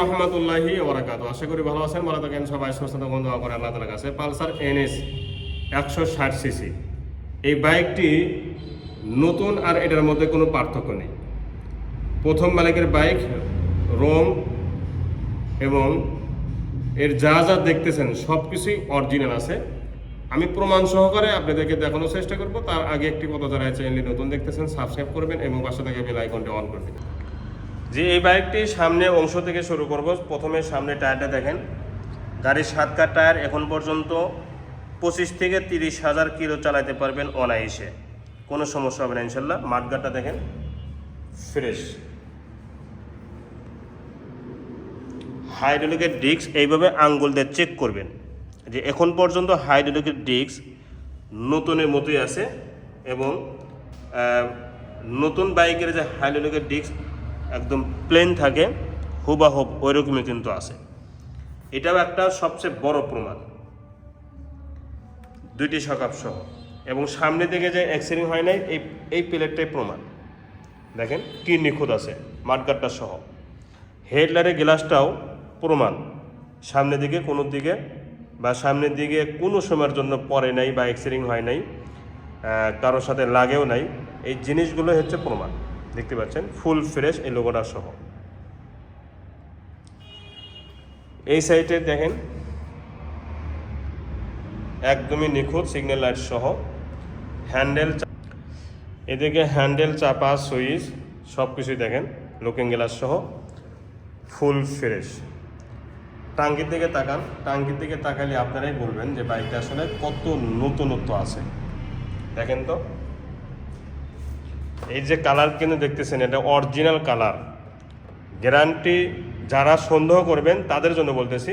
রহমতুল্লাহি ওবরাকাতু আশা করি ভালো আছেন, ভালো থাকেন সবাই, সুস্থ দোয়া করে আল্লাহ তালার কাছে। পালসার এনএস একশো ষাট সিসি। এই বাইকটি নতুন আর এটার মধ্যে কোনো পার্থক্য নেই। প্রথম মালিকের বাইক রং এবং এর যা যা দেখতেছেন সব কিছুই অরিজিনাল আছে। আমি প্রমাণ সহকারে আপনাদেরকে দেখানোর চেষ্টা করব। তার আগে একটি কথা যারা চ্যানেলটি নতুন দেখতেছেন, সাবস্ক্রাইব করবেন এবং পাশে থেকে বেল আইকনটি অন করবেন যে এই বাইকটি সামনে অংশ থেকে শুরু করব, প্রথমে সামনে টায়ারটা দেখেন। গাড়ির সাতকার টায়ার এখন পর্যন্ত পঁচিশ থেকে তিরিশ হাজার কিলো চালাতে পারবেন অনায়াসে। কোনো সমস্যা হবে না, ইনশাল্লাহ। মাঠগাটটা দেখেন, ফ্রেশ। হাইড্রোলিকের ডিস্ক এইভাবে আঙ্গুল দিয়ে চেক করবেন যে এখন পর্যন্ত হাইড্রোলিকের ডিস্ক নতুনের মতোই আছে এবং নতুন বাইকের যে হাইড্রোলিকের ডিস্ক একদম প্লেন থাকে, হুবাহুব ওই রকমই কিন্তু আছে। এটাও একটা সবচেয়ে বড় প্রমাণ। দুইটি সকাপ সহ। এবং সামনে দিকে যে অ্যাক্সিডেন্ট হয় নাই, এই এই প্লেটটাই প্রমাণ। দেখেন কি নিখুঁত আছে, মাঠগাটটা সহ। হেডলাইটের গ্লাসটাও প্রমাণ। সামনের দিকে কোনো দিকে বা সামনের দিকে কোনো সময়ের জন্য পরে নাই বা অ্যাক্সিডেন্ট হয় নাই কারোর সাথে লাগেও নাই, এই জিনিসগুলো হচ্ছে প্রমাণ। দেখতে পাচ্ছেন, ফুল ফ্রেশ এই লোগোটা সহ। এই সাইটে দেখেন, একদমই নিখুঁত সিগন্যাল লাইট সহ হ্যান্ডেল এদিকে হ্যান্ডেল চাপা, সুইচ সব কিছুই দেখেন লুকিং গ্লাস সহ, ফুল ফ্রেশ। টাঙ্কির দিকে তাকান, টাঙ্কির দিকে তাকালে আপনারাই বলবেন যে বাইকটা আসলে কত নতুনত্ব আছে। দেখেন তো। এই যে কালার কিন্তু দেখতেছেন, এটা অরিজিনাল কালার। গ্যারান্টি যারা সন্দেহ করবেন, তাদের জন্য বলতেছি।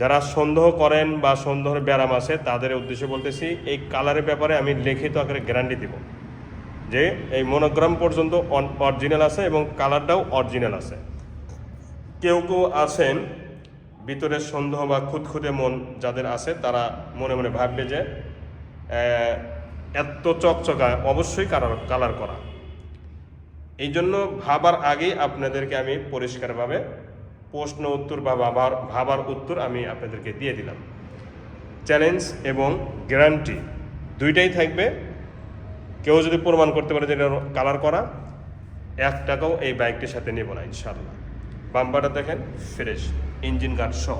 যারা সন্দেহ করেন বা সন্দেহের ব্যারাম আছে, তাদের উদ্দেশ্যে বলতেছি, এই কালারের ব্যাপারে আমি লিখিত আকারে গ্যারান্টি দিব। যে এই মনোগ্রাম পর্যন্ত অরিজিনাল আছে এবং কালারটাও অরিজিনাল আছে। কেউ কেউ আছেন, ভিতরে সন্দেহ বা খুঁতখুঁতে মন যাদের আছে, তারা মনে মনে ভাববে যে এত চকচকা অবশ্যই কালার কালার করা। এই জন্য ভাবার আগেই আপনাদেরকে আমি পরিষ্কারভাবে প্রশ্ন উত্তর বা ভাবার ভাবার উত্তর আমি আপনাদেরকে দিয়ে দিলাম। চ্যালেঞ্জ এবং গ্যারান্টি দুইটাই থাকবে। কেউ যদি প্রমাণ করতে পারে যে এটা কালার করা, এক টাকাও এই বাইকটির সাথে নেব না ইনশাল্লাহ বাম্পারটা দেখেন ফ্রেশ ইঞ্জিন গার্ড সহ।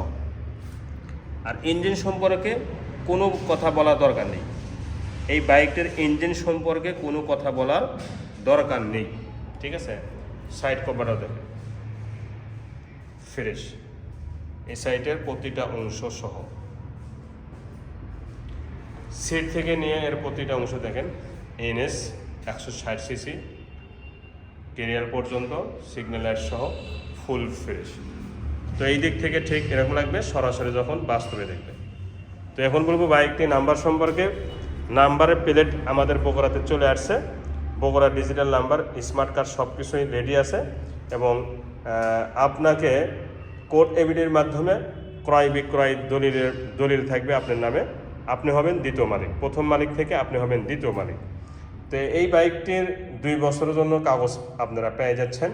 আর ইঞ্জিন সম্পর্কে কোনো কথা বলার দরকার নেই। এই বাইকটির ইঞ্জিন সম্পর্কে কোনো কথা বলার দরকার নেই। ঠিক আছে? সাইড কভারটাও দেখেন। ফ্রেশ এই সাইটের প্রতিটা অংশ সহ। সিট থেকে নিয়ে এর প্রতিটা অংশ দেখেন। এনএস একশো ষাট সিসি কেরিয়ার পর্যন্ত সিগন্যাল লাইট সহ ফুল ফ্রেশ তো এই দিক থেকে ঠিক এরকম লাগবে। সরাসরি যখন বাস্তবে দেখবে তো এখন বলব বাইকটি নাম্বার সম্পর্কে নাম্বারের প্লেট আমাদের বগুড়াতে চলে আসছে। Bogura digital number, smart card সব কিছুই রেডি আছে এবং আপনাকে কোর্ট এভিডের মাধ্যমে ক্রয় বিক্রয় দলিলের, দলিল থাকবে আপনার নামে। আপনি হবেন দ্বিতীয় মালিক, প্রথম মালিক থেকে আপনি হবেন দ্বিতীয় মালিক। তো এই বাইকটির দুই বছরের জন্য কাগজ আপনারা পেয়ে যাচ্ছেন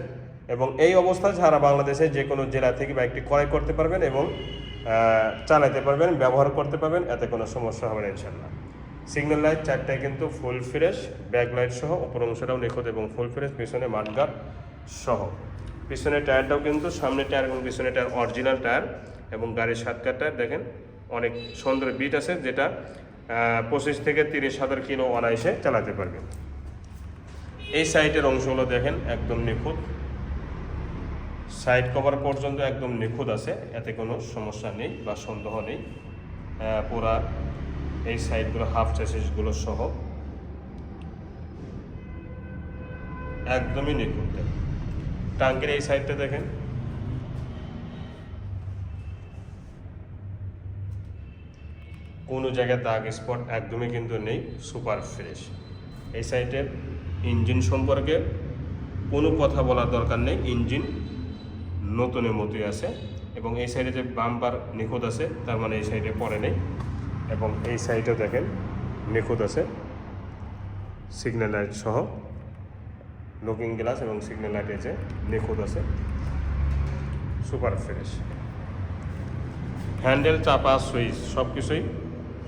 এবং এই অবস্থায় সারা বাংলাদেশে যে কোনো জেলা থেকে বাইকটি ক্রয় করতে পারবেন এবং চালাতে পারবেন, ব্যবহার করতে পারবেন, এতে কোনো সমস্যা হবে না ইনশাল্লাহ সিগন্যাল লাইট চারটায় কিন্তু ফুল ফ্রেশ ব্যাক লাইট সহ, উপর অংশটাও নিখুঁত এবং ফুল ফ্রেশ পিছনে মাঠগার সহ। পিছনের টায়ারটাও কিন্তু সামনের টায়ার এবং পিছনের টায়ার অরিজিনাল টায়ার এবং গাড়ির সাতকার টায়ার, দেখেন অনেক সুন্দর বিট আছে যেটা পঁচিশ থেকে তিরিশ হাজার কিলো অনায়াসে চালাতে পারবেন। এই সাইডের অংশগুলো দেখেন একদম নিখুঁত। সাইড কভার পর্যন্ত একদম নিখুঁত আছে, এতে কোনো সমস্যা নেই বা সন্দেহ নেই। পুরা এই সাইডগুলো হাফ চেসিসগুলো সহ একদমই নিখুঁত। টাঙ্কের এই সাইডটা দেখেন। কোনো জায়গায় দাগ স্পট একদমই কিন্তু নেই, সুপার ফ্রেশ। এই সাইডের ইঞ্জিন সম্পর্কে কোনো কথা বলার দরকার নেই, ইঞ্জিন নতুনের মতোই আছে এবং এই সাইডে যে বাম্পার নিখুঁত আছে, তার মানে এই সাইডে পরে নেই। এবং এই সাইডেও দেখেন নিখুঁত আছে সিগন্যাল লাইট সহ। লুকিং গ্লাস এবং সিগন্যাল লাইট এসে নিখুঁত আছে। সুপার ফ্রেশ হ্যান্ডেল চাপা সুইচ সব কিছুই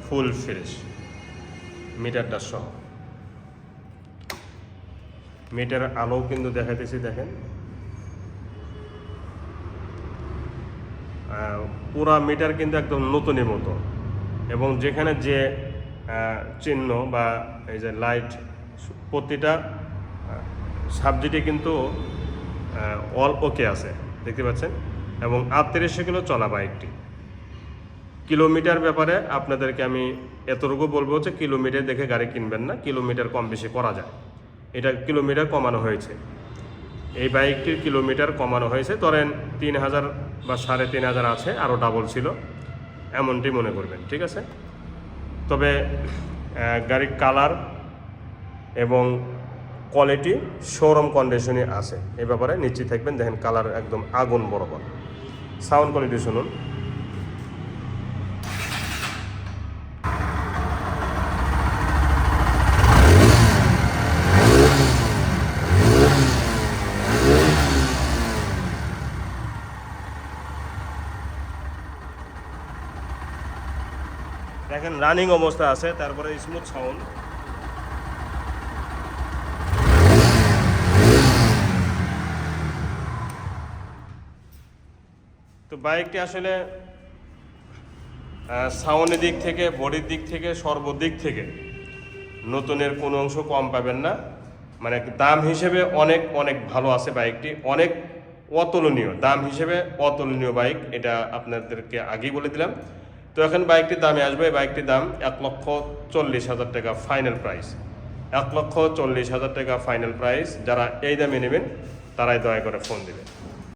ফুল ফ্রেশ মিটারটা সহ। মিটার আলো কিন্তু দেখাইতেছি, দেখেন। পুরা মিটার কিন্তু একদম নতুনের মতো। এবং যেখানে যে চিহ্ন বা এই যে লাইট প্রতিটা সাবজেক্টে কিন্তু অল ওকে আছে, দেখতে পাচ্ছেন? এবং আটত্রিশশো কিলো চলা বাইকটি কিলোমিটার ব্যাপারে আপনাদেরকে আমি এতটুকু বলব যে কিলোমিটার দেখে গাড়ি কিনবেন না, কিলোমিটার কম বেশি করা যায়। এটা কিলোমিটার কমানো হয়েছে। এই বাইকটির কিলোমিটার কমানো হয়েছে, ধরেন তিন হাজার বা সাড়ে তিন হাজার আছে আরও ডাবল ছিল। এমনটি মনে করবেন, ঠিক আছে? তবে গাড়ির কালার এবং কোয়ালিটি শোরুম কন্ডিশনে আছে। এ ব্যাপারে নিশ্চিত থাকবেন, দেখেন কালার একদম আগুন বরাবর। সাউন্ড কোয়ালিটি শুনুন। দেখেন রানিং অবস্থা আছে, তারপরে স্মুথ সাউন্ড তো বাইকটি আসলে সাউন্ডের দিক থেকে বডির দিক থেকে, সর্বদিক থেকে নতুনের কোনো অংশ কম পাবেন না। মানে দাম হিসেবে অনেক অনেক ভালো আছে বাইকটি, অনেক অতুলনীয়। দাম হিসেবে অতুলনীয় বাইক, এটা আপনাদেরকে আগেই বলে দিলাম। তো এখন বাইকটির দামে আসবে। বাইকটির দাম এক লক্ষ চল্লিশ হাজার টাকা ফাইনাল প্রাইস এক লক্ষ চল্লিশ হাজার টাকা ফাইনাল প্রাইস যারা এই দামে নেবেন, তারাই দয়া করে ফোন দেবেন।